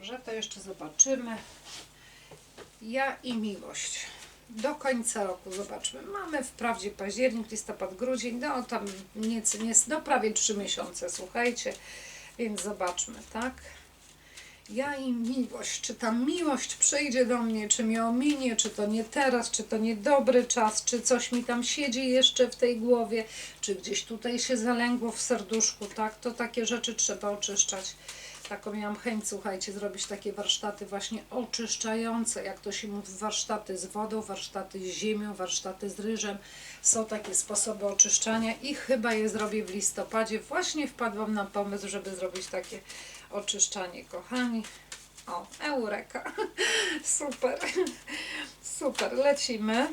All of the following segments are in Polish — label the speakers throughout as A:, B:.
A: Dobrze, to jeszcze zobaczymy. Ja i miłość. Do końca roku zobaczmy. Mamy wprawdzie październik, listopad, grudzień, no tam nieco, nie, no prawie trzy miesiące, słuchajcie. Więc zobaczmy, tak? Ja i miłość. Czy ta miłość przyjdzie do mnie, czy mnie ominie, czy to nie teraz, czy to nie dobry czas, czy coś mi tam siedzi jeszcze w tej głowie, czy gdzieś tutaj się zalęgło w serduszku, tak? To takie rzeczy trzeba oczyszczać. Taką miałam chęć, słuchajcie, zrobić takie warsztaty właśnie oczyszczające, jak to się mówi, warsztaty z wodą, warsztaty z ziemią, warsztaty z ryżem. Są takie sposoby oczyszczania i chyba je zrobię w listopadzie. Właśnie wpadłam na pomysł, żeby zrobić takie oczyszczanie, kochani. O, eureka. Super. Super, lecimy.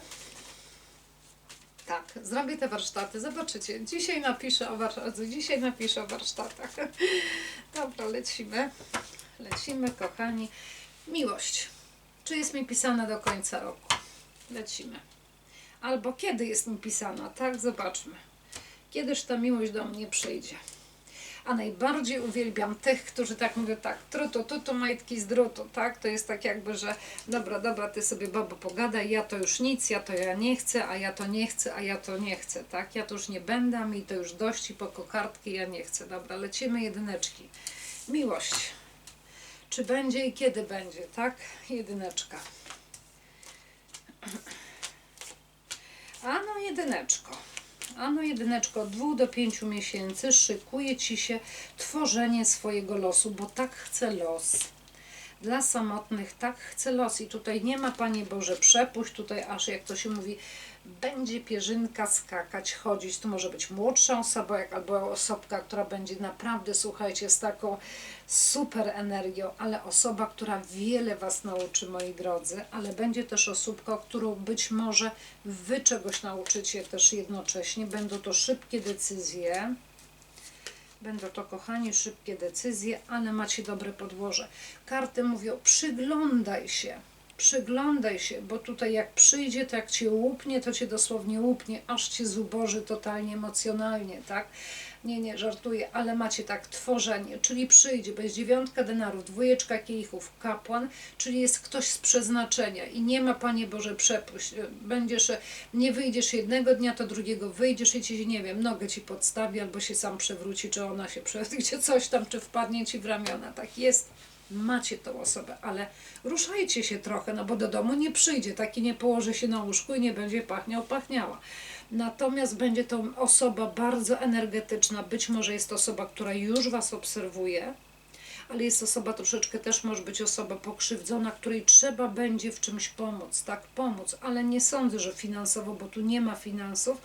A: Tak, zrobię te warsztaty. Zobaczycie. Dzisiaj napiszę o warsztatach. Dzisiaj napiszę o warsztatach. Dobra, lecimy. Lecimy, kochani. Miłość. Czy jest mi pisana do końca roku? Lecimy. Albo kiedy jest mi pisana, tak? Zobaczmy. Kiedyż ta miłość do mnie przyjdzie. A najbardziej uwielbiam tych, którzy tak mówią, tak, trutu, tutu, majtki z drutu, tak? To jest tak jakby, że dobra, dobra, ty sobie babo pogadaj, ja to już nic, ja to ja nie chcę, a ja to nie chcę, a ja to nie chcę, tak? Ja to już nie będę, mi to już dość i po kokardki ja nie chcę. Dobra, lecimy jedyneczki. Miłość. Czy będzie i kiedy będzie, tak? Jedyneczka. Ano jedyneczko. Ano jedyneczko od dwóch do pięciu miesięcy szykuje Ci się tworzenie swojego losu, bo tak chce los. Dla samotnych tak chce los i tutaj nie ma Panie Boże przepuść, tutaj aż jak to się mówi, będzie pierzynka skakać, chodzić. To może być młodsza osoba, albo osobka, która będzie naprawdę, słuchajcie, z taką super energią, ale osoba, która wiele Was nauczy, moi drodzy, ale będzie też osóbka, którą być może Wy czegoś nauczycie też jednocześnie. Będą to szybkie decyzje. Będą to, kochani, szybkie decyzje, ale macie dobre podłoże. Karty mówią, przyglądaj się, przyglądaj się, bo tutaj jak przyjdzie, to jak cię łupnie, to cię dosłownie łupnie, aż cię zuboży totalnie emocjonalnie, tak? Nie, nie, żartuję, ale macie tak tworzenie, czyli przyjdzie, bez dziewiątka denarów, dwójeczka kielichów, kapłan, czyli jest ktoś z przeznaczenia i nie ma, Panie Boże, przepuść. Będziesz, nie wyjdziesz jednego dnia, to drugiego wyjdziesz i ci, nie wiem, nogę ci podstawi, albo się sam przewróci, czy ona się przewróci, gdzie coś tam, czy wpadnie ci w ramiona, tak jest macie tą osobę, ale ruszajcie się trochę, no bo do domu nie przyjdzie, taki nie położy się na łóżku i nie będzie pachniał, pachniała. Natomiast będzie to osoba bardzo energetyczna, być może jest to osoba, która już Was obserwuje, ale jest osoba troszeczkę też może być osoba pokrzywdzona, której trzeba będzie w czymś pomóc, tak, pomóc, ale nie sądzę, że finansowo, bo tu nie ma finansów,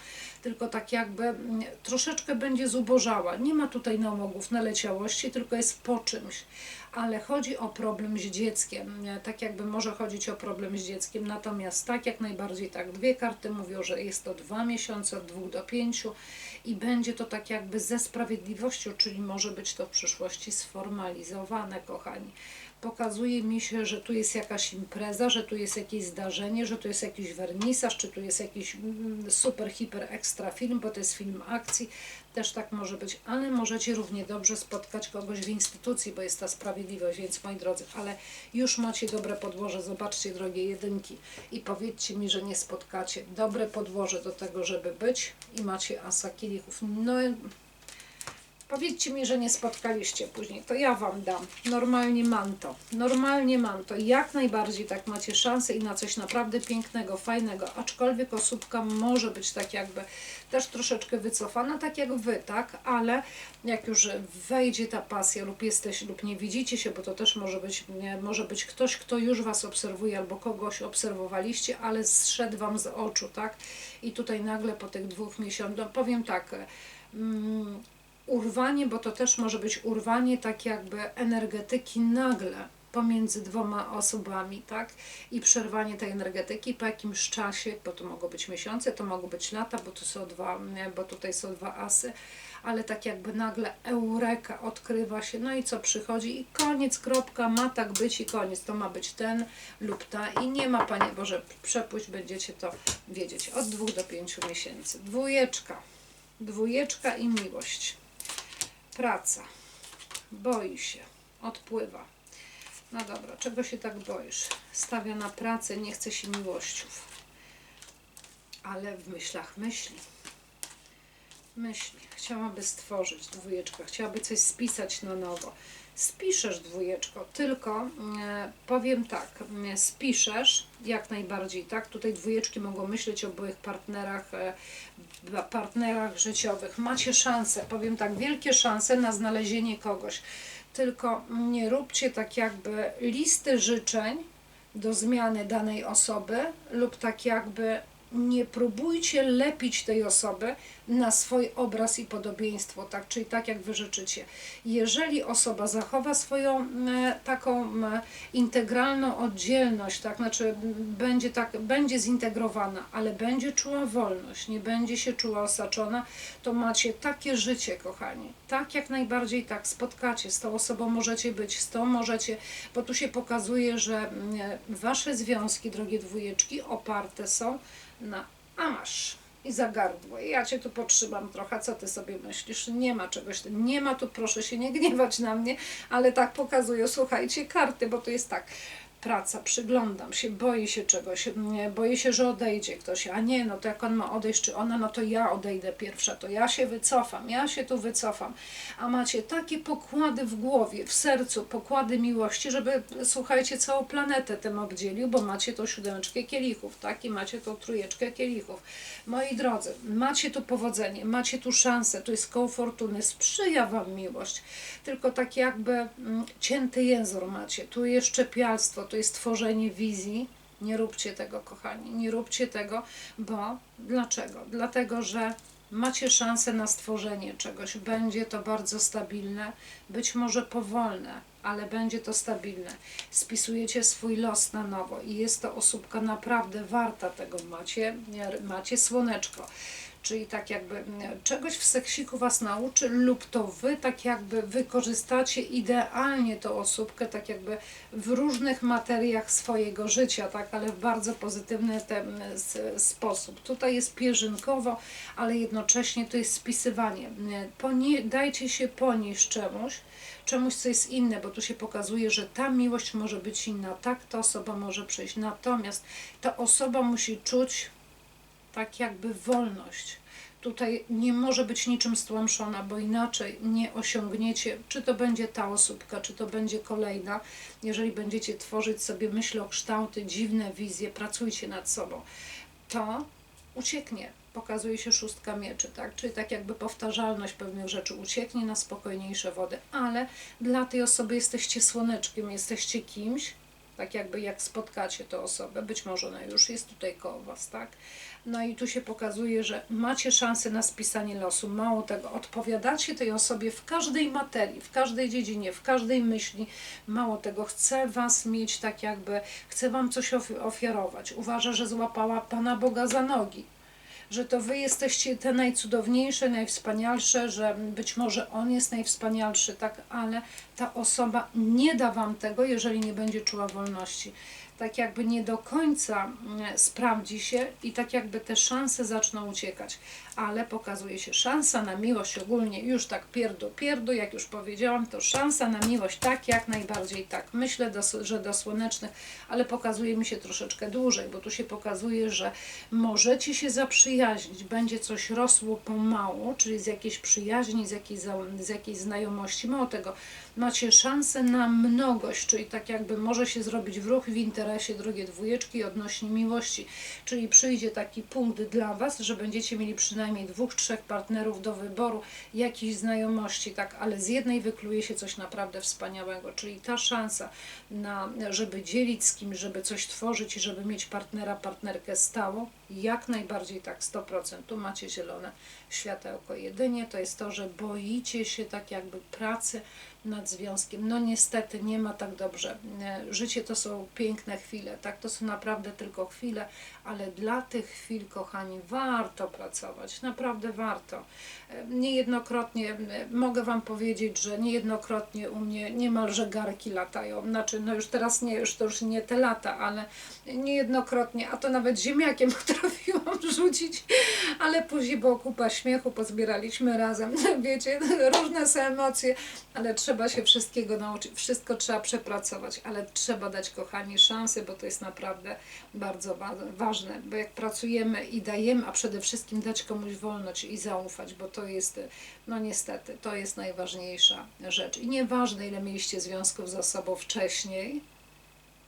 A: tylko tak jakby mm, troszeczkę będzie zubożała. Nie ma tutaj nałogów, naleciałości, tylko jest po czymś, ale chodzi o problem z dzieckiem, tak jakby może chodzić o problem z dzieckiem, natomiast tak jak najbardziej tak, dwie karty mówią, że jest to dwa miesiące, od dwóch do pięciu i będzie to tak jakby ze sprawiedliwością, czyli może być to w przyszłości sformalizowane, kochani. Pokazuje mi się, że tu jest jakaś impreza, że tu jest jakieś zdarzenie, że tu jest jakiś wernisaż, czy tu jest jakiś mm, super, hiper, ekstra film, bo to jest film akcji, też tak może być, ale możecie równie dobrze spotkać kogoś w instytucji, bo jest ta sprawiedliwość, więc moi drodzy, ale już macie dobre podłoże, zobaczcie drogie jedynki i powiedzcie mi, że nie spotkacie dobre podłoże do tego, żeby być i macie asa kielichów. No Powiedzcie mi, że nie spotkaliście później, to ja Wam dam. Normalnie mam to. Normalnie mam to. Jak najbardziej tak macie szansę i na coś naprawdę pięknego, fajnego. Aczkolwiek osóbka może być tak jakby też troszeczkę wycofana, tak jak Wy, tak? Ale jak już wejdzie ta pasja lub jesteś, lub nie widzicie się, bo to też może być, nie, może być ktoś, kto już Was obserwuje albo kogoś obserwowaliście, ale zszedł Wam z oczu, tak? I tutaj nagle po tych dwóch miesiącach, no powiem tak, mm, urwanie, bo to też może być urwanie tak jakby energetyki nagle pomiędzy dwoma osobami, tak? I przerwanie tej energetyki po jakimś czasie, bo to mogą być miesiące, to mogą być lata, bo tu są dwa, bo tutaj są dwa asy, ale tak jakby nagle eureka odkrywa się, no i co przychodzi? I koniec, kropka, ma tak być i koniec, to ma być ten lub ta i nie ma, Panie Boże, przepuść, będziecie to wiedzieć, od dwóch do pięciu miesięcy. Dwójeczka, dwójeczka i miłość praca, boi się, odpływa. No dobra, czego się tak boisz? Stawia na pracę, nie chce się miłościów. Ale w myślach myśli. Myśli. Chciałaby stworzyć dwójeczkę, chciałaby coś spisać na nowo. Spiszesz dwójeczko, tylko e, powiem tak, e, spiszesz jak najbardziej, tak? Tutaj dwójeczki mogą myśleć o byłych partnerach, e, partnerach życiowych. Macie szansę, powiem tak, wielkie szanse na znalezienie kogoś. Tylko nie róbcie tak jakby listy życzeń do zmiany danej osoby lub tak jakby nie próbujcie lepić tej osoby na swój obraz i podobieństwo, tak, czyli tak jak wy życzycie. Jeżeli osoba zachowa swoją taką integralną oddzielność, tak, znaczy będzie tak, będzie zintegrowana, ale będzie czuła wolność, nie będzie się czuła osaczona, to macie takie życie, kochani. Tak jak najbardziej tak spotkacie, z tą osobą możecie być, z tą możecie, bo tu się pokazuje, że wasze związki, drogie dwójeczki, oparte są na a masz i za gardło. I Ja cię tu potrzymam trochę, co ty sobie myślisz? Nie ma czegoś, nie ma tu, proszę się nie gniewać na mnie, ale tak pokazuję, słuchajcie, karty, bo to jest tak. Praca, przyglądam się, boję się czegoś, boję się, że odejdzie ktoś, a nie, no to jak on ma odejść, czy ona, no to ja odejdę pierwsza, to ja się wycofam, ja się tu wycofam. A macie takie pokłady w głowie, w sercu, pokłady miłości, żeby, słuchajcie, całą planetę tym obdzielił, bo macie tą siódemeczkę kielichów, tak, i macie tą trójeczkę kielichów. Moi drodzy, macie tu powodzenie, macie tu szansę, tu jest koło fortuny, sprzyja Wam miłość, tylko tak jakby cięty język macie, tu jest szczepialstwo, tu jest tworzenie wizji, nie róbcie tego, kochani, nie róbcie tego, bo dlaczego? Dlatego, że macie szansę na stworzenie czegoś, będzie to bardzo stabilne, być może powolne, ale będzie to stabilne. Spisujecie swój los na nowo i jest to osóbka naprawdę warta tego. Macie, macie słoneczko. Czyli tak jakby mm, czegoś w seksiku Was nauczy lub to Wy tak jakby wykorzystacie idealnie tą osóbkę, tak jakby w różnych materiach swojego życia, tak, ale w bardzo pozytywny ten s- sposób. Tutaj jest pierzynkowo, ale jednocześnie to jest spisywanie. Dajcie się ponieść czemuś, czemuś, co jest inne, bo tu się pokazuje, że ta miłość może być inna, tak ta osoba może przyjść, natomiast ta osoba musi czuć tak jakby wolność. Tutaj nie może być niczym stłamszona, bo inaczej nie osiągniecie, czy to będzie ta osóbka, czy to będzie kolejna. Jeżeli będziecie tworzyć sobie myślokształty, dziwne wizje, pracujcie nad sobą, to ucieknie. Pokazuje się szóstka mieczy, tak? Czyli tak jakby powtarzalność pewnych rzeczy ucieknie na spokojniejsze wody, ale dla tej osoby jesteście słoneczkiem, jesteście kimś, tak jakby jak spotkacie tę osobę, być może ona już jest tutaj koło Was, tak? No i tu się pokazuje, że macie szansę na spisanie losu. Mało tego, odpowiadacie tej osobie w każdej materii, w każdej dziedzinie, w każdej myśli. Mało tego, chce Was mieć tak jakby, chce Wam coś ofi- ofiarować. Uważa, że złapała Pana Boga za nogi że to wy jesteście te najcudowniejsze, najwspanialsze, że być może on jest najwspanialszy, tak, ale ta osoba nie da wam tego, jeżeli nie będzie czuła wolności. Tak jakby nie do końca mm, sprawdzi się i tak jakby te szanse zaczną uciekać, ale pokazuje się szansa na miłość ogólnie, już tak pierdu, pierdu, jak już powiedziałam, to szansa na miłość tak, jak najbardziej tak. Myślę, do, że do słonecznych, ale pokazuje mi się troszeczkę dłużej, bo tu się pokazuje, że możecie się zaprzyjaźnić, będzie coś rosło pomału, czyli z jakiejś przyjaźni, z jakiejś, z jakiejś znajomości. Mało tego, macie szansę na mnogość, czyli tak jakby może się zrobić w ruch w interesie drugie dwójeczki odnośnie miłości, czyli przyjdzie taki punkt dla Was, że będziecie mieli przynajmniej dwóch, trzech partnerów do wyboru, jakiejś znajomości, tak, ale z jednej wykluje się coś naprawdę wspaniałego, czyli ta szansa na, żeby dzielić z kimś, żeby coś tworzyć i żeby mieć partnera, partnerkę stałą, jak najbardziej tak, 100%. Tu macie zielone światełko. Jedynie to jest to, że boicie się tak jakby pracy nad związkiem. No niestety nie ma tak dobrze. E, Życie to są piękne chwile, tak? To są naprawdę tylko chwile, ale dla tych chwil, kochani, warto pracować, naprawdę warto. E, Niejednokrotnie mogę Wam powiedzieć, że niejednokrotnie u mnie niemalże garki latają. Znaczy, no już teraz nie, już to już nie te lata, ale niejednokrotnie, a to nawet ziemniakiem trafiłam rzucić, ale później było kupa śmiechu, pozbieraliśmy razem, wiecie, różne są emocje, ale trzeba się wszystkiego nauczyć, wszystko trzeba przepracować, ale trzeba dać kochani szansę, bo to jest naprawdę bardzo wa- ważne, bo jak pracujemy i dajemy, a przede wszystkim dać komuś wolność i zaufać, bo to jest, no niestety, to jest najważniejsza rzecz. I nieważne, ile mieliście związków za sobą wcześniej,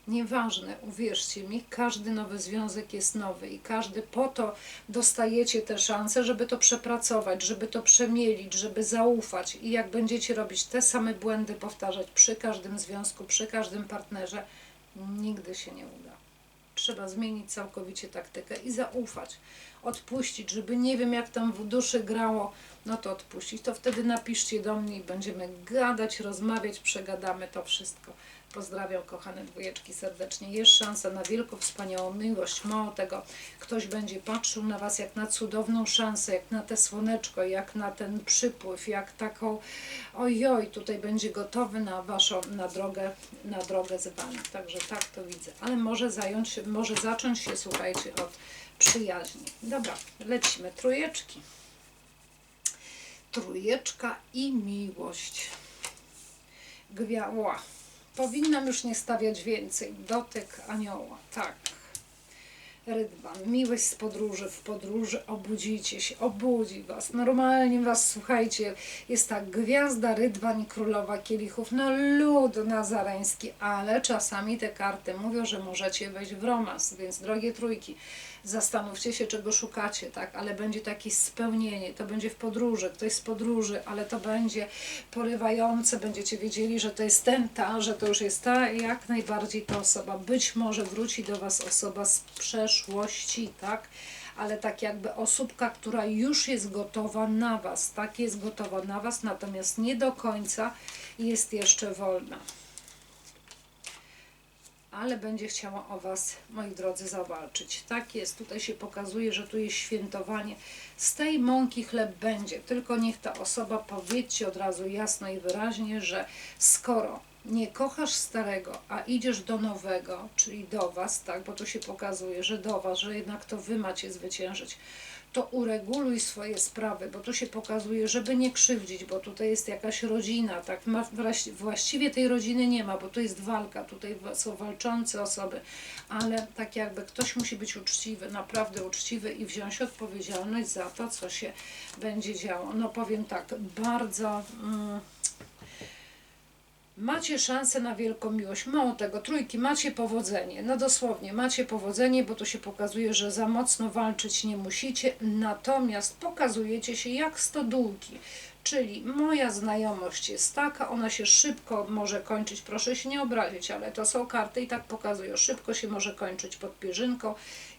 A: Nieważne, uwierzcie mi, każdy nowy związek jest nowy i każdy po to dostajecie te szanse, żeby to przepracować, żeby to przemielić, żeby zaufać. I jak będziecie robić te same błędy, powtarzać przy każdym związku, przy każdym partnerze, nigdy się nie uda. Trzeba zmienić całkowicie taktykę i zaufać, odpuścić, żeby nie wiem jak tam w duszy grało, no to odpuścić. To wtedy napiszcie do mnie i będziemy gadać, rozmawiać, przegadamy to wszystko. Pozdrawiam kochane dwójeczki serdecznie. Jest szansa na wielką, wspaniałą miłość. Mało tego, ktoś będzie patrzył na Was jak na cudowną szansę, jak na te słoneczko, jak na ten przypływ, jak taką ojoj, tutaj będzie gotowy na Waszą, na drogę, na drogę z Wami. Także tak to widzę. Ale może zająć się, może zacząć się, słuchajcie, od przyjaźni. Dobra, lecimy. Trójeczki. Trójeczka i miłość. Gwiała. Powinnam już nie stawiać więcej. Dotyk anioła. Tak. Rydwan. Miłość z podróży. W podróży obudzicie się. Obudzi Was. Normalnie Was, słuchajcie, jest ta gwiazda Rydwan i królowa kielichów. No lud nazareński, ale czasami te karty mówią, że możecie wejść w romans. Więc drogie trójki, zastanówcie się, czego szukacie, tak? Ale będzie takie spełnienie, to będzie w podróży, ktoś z podróży, ale to będzie porywające, będziecie wiedzieli, że to jest ten, ta, że to już jest ta, jak najbardziej ta osoba. Być może wróci do Was osoba z przeszłości, tak? Ale tak jakby osóbka, która już jest gotowa na Was, tak? Jest gotowa na Was, natomiast nie do końca jest jeszcze wolna ale będzie chciała o Was, moi drodzy, zawalczyć. Tak jest, tutaj się pokazuje, że tu jest świętowanie. Z tej mąki chleb będzie, tylko niech ta osoba powiedzcie od razu jasno i wyraźnie, że skoro nie kochasz starego, a idziesz do nowego, czyli do Was, tak, bo tu się pokazuje, że do Was, że jednak to Wy macie zwyciężyć, to ureguluj swoje sprawy, bo tu się pokazuje, żeby nie krzywdzić, bo tutaj jest jakaś rodzina, tak, właściwie tej rodziny nie ma, bo tu jest walka, tutaj są walczące osoby, ale tak jakby ktoś musi być uczciwy, naprawdę uczciwy i wziąć odpowiedzialność za to, co się będzie działo. No powiem tak, bardzo... Mm, Macie szansę na wielką miłość. Mało tego, trójki, macie powodzenie. No dosłownie, macie powodzenie, bo to się pokazuje, że za mocno walczyć nie musicie, natomiast pokazujecie się jak stodółki. Czyli moja znajomość jest taka, ona się szybko może kończyć, proszę się nie obrazić, ale to są karty i tak pokazują, szybko się może kończyć pod pierzynką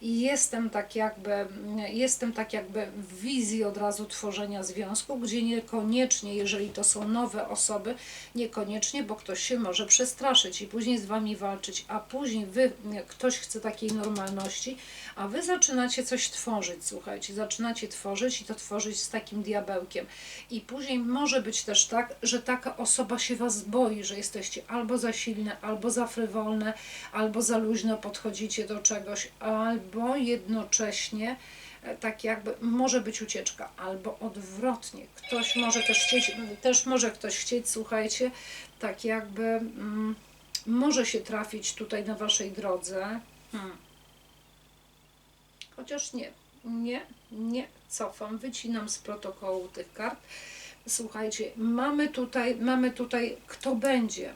A: i jestem tak jakby, jestem tak jakby w wizji od razu tworzenia związku, gdzie niekoniecznie, jeżeli to są nowe osoby, niekoniecznie, bo ktoś się może przestraszyć i później z Wami walczyć, a później Wy, ktoś chce takiej normalności, a Wy zaczynacie coś tworzyć, słuchajcie, zaczynacie tworzyć i to tworzyć z takim diabełkiem. I później może być też tak, że taka osoba się Was boi, że jesteście albo za silne, albo za frywolne, albo za luźno podchodzicie do czegoś, albo jednocześnie e, tak jakby może być ucieczka, albo odwrotnie. Ktoś może też chcieć, też może ktoś chcieć, słuchajcie, tak jakby mm, może się trafić tutaj na Waszej drodze. Hmm. Chociaż nie, nie, nie cofam, wycinam z protokołu tych kart. Słuchajcie, mamy tutaj, mamy tutaj, kto będzie.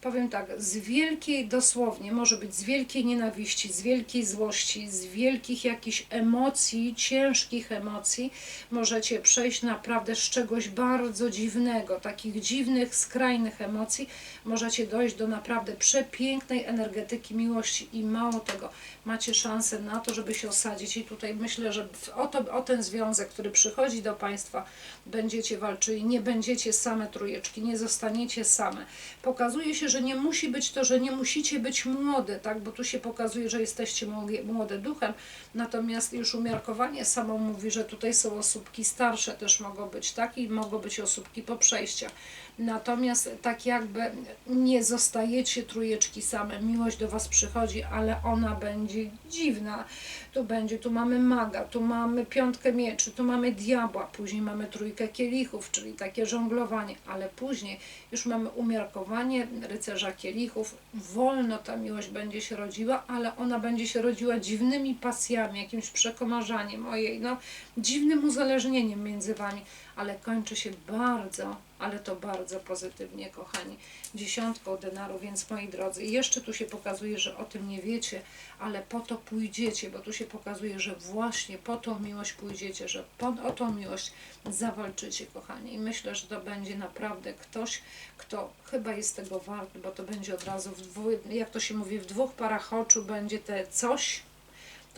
A: Powiem tak, z wielkiej, dosłownie, może być z wielkiej nienawiści, z wielkiej złości, z wielkich jakichś emocji, ciężkich emocji, możecie przejść naprawdę z czegoś bardzo dziwnego, takich dziwnych, skrajnych emocji, możecie dojść do naprawdę przepięknej energetyki miłości i mało tego, macie szansę na to, żeby się osadzić i tutaj myślę, że o, to, o ten związek, który przychodzi do Państwa, będziecie walczyli, nie będziecie same trójeczki, nie zostaniecie same. Pokazuje się, że nie musi być to, że nie musicie być młode, tak? Bo tu się pokazuje, że jesteście młode duchem, natomiast już umiarkowanie samo mówi, że tutaj są osóbki starsze też mogą być, tak? I mogą być osóbki po przejściach. Natomiast tak jakby nie zostajecie trójeczki same. Miłość do Was przychodzi, ale ona będzie dziwna. Tu będzie, tu mamy maga, tu mamy piątkę mieczy, tu mamy diabła, później mamy trójkę kielichów, czyli takie żonglowanie, ale później już mamy umiarkowanie rycerza kielichów. Wolno ta miłość będzie się rodziła, ale ona będzie się rodziła dziwnymi pasjami, jakimś przekomarzaniem, ojej, no dziwnym uzależnieniem między Wami, ale kończy się bardzo, ale to bardzo pozytywnie, kochani. Dziesiątką denaru, więc moi drodzy, jeszcze tu się pokazuje, że o tym nie wiecie, ale po to pójdziecie, bo tu się pokazuje, że właśnie po tą miłość pójdziecie, że po, o tą miłość zawalczycie, kochani. I myślę, że to będzie naprawdę ktoś, kto chyba jest tego wart, bo to będzie od razu, w dwu, jak to się mówi, w dwóch parach oczu będzie te coś,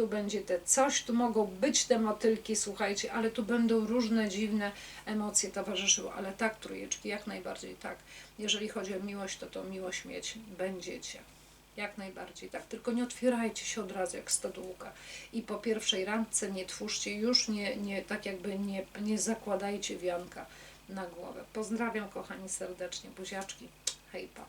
A: tu będzie te coś, tu mogą być te motylki, słuchajcie, ale tu będą różne dziwne emocje towarzyszyły, ale tak, trójeczki, jak najbardziej tak. Jeżeli chodzi o miłość, to to miłość mieć będziecie. Jak najbardziej tak, tylko nie otwierajcie się od razu jak stodółka i po pierwszej randce nie twórzcie, już nie, nie tak jakby nie, nie zakładajcie wianka na głowę. Pozdrawiam kochani serdecznie, buziaczki, hejpa.